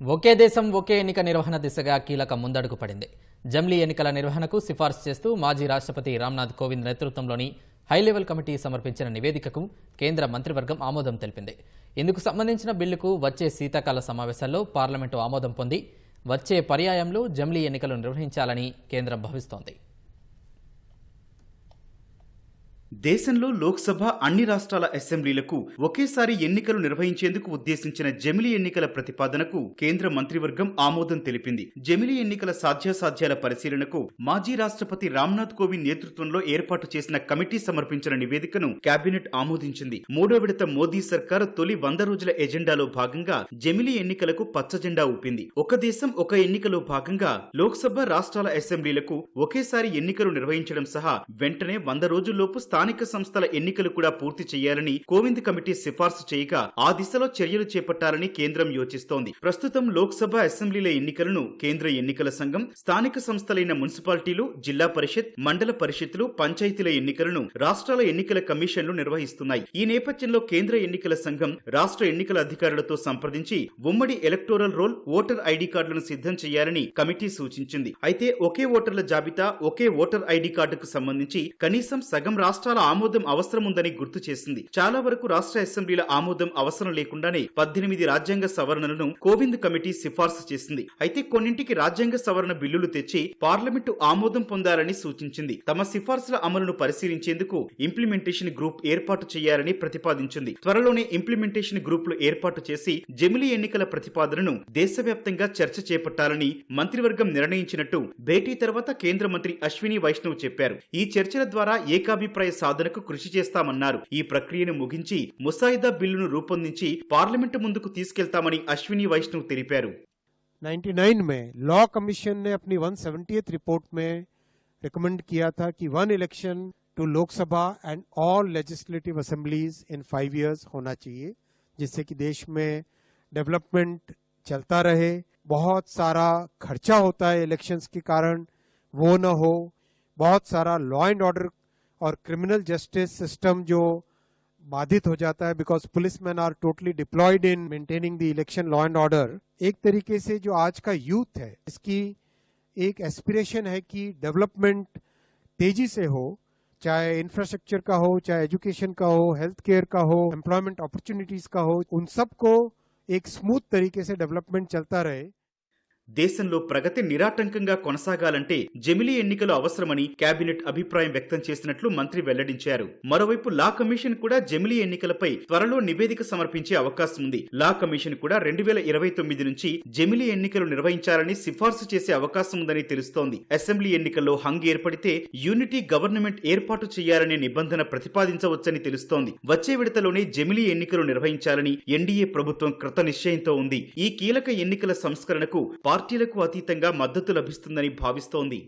ఒకే దేశం ఒకే ఎన్నిక నిర్వహణ దిశగా కీలక ముందడుగు పడింది. జమ్లీ ఎన్నికల నిర్వహణకు సిఫార్సు చేస్తూ మాజీ రాష్ట్రపతి రామ్నాథ్ కోవింద్ నేతృత్వంలోని హైలెవెల్ కమిటీ సమర్పించిన నివేదికకు కేంద్ర మంత్రివర్గం ఆమోదం తెలిపింది. ఇందుకు సంబంధించిన బిల్లుకు వచ్చే శీతాకాల సమావేశాల్లో పార్లమెంటు ఆమోదం పొంది వచ్చే పర్యాయంలో జమ్లీ ఎన్నికలు నిర్వహించాలని కేంద్రం భావిస్తోంది. దేశంలో లోక్సభ అన్ని రాష్ట్రాల అసెంబ్లీలకు ఒకేసారి ఎన్నికలు నిర్వహించేందుకు ఉద్దేశించిన జమిలీ ఎన్నికల ప్రతిపాదనకు కేంద్ర మంత్రివర్గం ఆమోదం తెలిపింది. జమిలీ ఎన్నికల సాధ్యాసాధ్యాల పరిశీలనకు మాజీ రాష్ట్రపతి రామ్నాథ్ కోవింద్ నేతృత్వంలో ఏర్పాటు చేసిన కమిటీ సమర్పించిన నివేదికను కేబినెట్ ఆమోదించింది. మూడో విడత మోదీ సర్కార్ తొలి వంద రోజుల ఎజెండాలో భాగంగా జమిలీ ఎన్నికలకు పచ్చజెండా ఊపింది. ఒక దేశం ఒక ఎన్నికలో భాగంగా లోక్సభ రాష్ట్రాల అసెంబ్లీలకు ఒకేసారి ఎన్నికలు నిర్వహించడం సహా వెంటనే వంద రోజుల్లోపు స్థానిక సంస్థల ఎన్నికలు కూడా పూర్తి చేయాలని కోవింద్ కమిటీ సిఫార్సు చేయగా ఆ దిశలో చర్యలు చేపట్టాలని కేంద్రం యోచిస్తోంది. ప్రస్తుతం లోక్సభ అసెంబ్లీల ఎన్నికలను కేంద్ర ఎన్నికల సంఘం స్థానిక సంస్థలైన మున్సిపాలిటీలు జిల్లా పరిషత్ మండల పరిషత్లు పంచాయతీల ఎన్నికలను రాష్ట్రాల ఎన్నికల కమిషన్లు నిర్వహిస్తున్నాయి. ఈ నేపథ్యంలో కేంద్ర ఎన్నికల సంఘం రాష్ట్ర ఎన్నికల అధికారులతో సంప్రదించి ఉమ్మడి ఎలక్టోరల్ రోల్ ఓటర్ ఐడి కార్డులను సిద్ధం చేయాలని కమిటీ సూచించింది. అయితే ఒకే ఓటర్ల జాబితా ఒకే ఓటర్ ఐడి కార్డుకు సంబంధించి కనీసం సగం రాష్ట్ర రాష్ట్రాల ఆమోదం అవసరం ఉందని గుర్తు చేసింది. చాలా వరకు రాష్ట్ర అసెంబ్లీల ఆమోదం అవసరం లేకుండానే పద్దెనిమిది రాజ్యాంగ సవరణలను కోవింద్ కమిటీ సిఫార్సు చేసింది. అయితే కొన్నింటికి రాజ్యాంగ సవరణ బిల్లులు తెచ్చి పార్లమెంటు ఆమోదం పొందాలని సూచించింది. తమ సిఫార్సుల అమలును పరిశీలించేందుకు ఇంప్లిమెంటేషన్ గ్రూప్ ఏర్పాటు చేయాలని ప్రతిపాదించింది. త్వరలోనే ఇంప్లిమెంటేషన్ గ్రూపులు ఏర్పాటు చేసి జమిలీ ఎన్నికల ప్రతిపాదనను దేశవ్యాప్తంగా చర్చ చేపట్టాలని మంత్రివర్గం నిర్ణయించినట్టు భేటీ తర్వాత కేంద్ర మంత్రి అశ్విని వైష్ణవ్ చెప్పారు. ఈ చర్చల ద్వారా ఏకాభిప్రాయ సాధనకు కృషి చేస్తామన్నారు ఈ ప్రక్రియను ముగించి ముసాయిదా బిల్లును రూపొందించి పార్లమెంటు ముందుకు తీసుకెళ్తామని అశ్విని వైష్ణవ్ తెలిపారు 99 में लॉ कमीशन ने अपनी 170th रिपोर्ट में रिकमेंड किया था कि one election to Lok Sabha and all legislative assemblies in five years होना चाहिए जिससे कि देश में डेवलपमेंट चलता रहे बहुत सारा खर्चा होता है इलेक्शंस के कारण वो न हो बहुत सारा लॉ एंड ऑर्डर और क्रिमिनल जस्टिस सिस्टम जो बाधित हो जाता है because police man are totally deployed in maintaining the election law and order एक तरीके से जो आज का यूथ है, इसकी एक एस्पिरेशन है कि डेवलपमेंट तेज़ी से हो, चाहे इंफ्रास्ट्रक्चर का हो, चाहे एजुकेशन का हो हेल्थ केयर का हो एम्प्लॉयमेंट अपॉर्चुनिटीज़ का हो, उन सबको एक स्मूथ तरीके से डेवलपमेंट चलता रहे। దేశంలో ప్రగతి నిరాటంకంగా కొనసాగాలంటే జమిలీ ఎన్నికలు అవసరమని కేబినెట్ అభిప్రాయం వ్యక్తం చేసినట్లు మంత్రి వెల్లడించారు. మరోవైపు లా కమిషన్ కూడా జమిలీ ఎన్నికలపై త్వరలో నివేదిక సమర్పించే అవకాశం ఉంది. లా కమిషన్ కూడా రెండు వేల ఇరవై తొమ్మిది నుంచి జమిలీ ఎన్నికలు నిర్వహించాలని సిఫార్సు చేసే అవకాశం ఉందని తెలుస్తోంది. అసెంబ్లీ ఎన్నికల్లో హంగ్ ఏర్పడితే యూనిటీ గవర్నమెంట్ ఏర్పాటు చేయాలనే నిబంధన ప్రతిపాదించవచ్చని తెలుస్తోంది. వచ్చే విడతలోనే జమిలీ ఎన్నికలు నిర్వహించాలని ఎన్డీఏ ప్రభుత్వం కృత నిశ్చయంతో ఉంది. ఈ కీలక ఎన్నికల సంస్కరణకు పార్టీలకు అతీతంగా మద్దతు లభిస్తుందని భావిస్తోంది.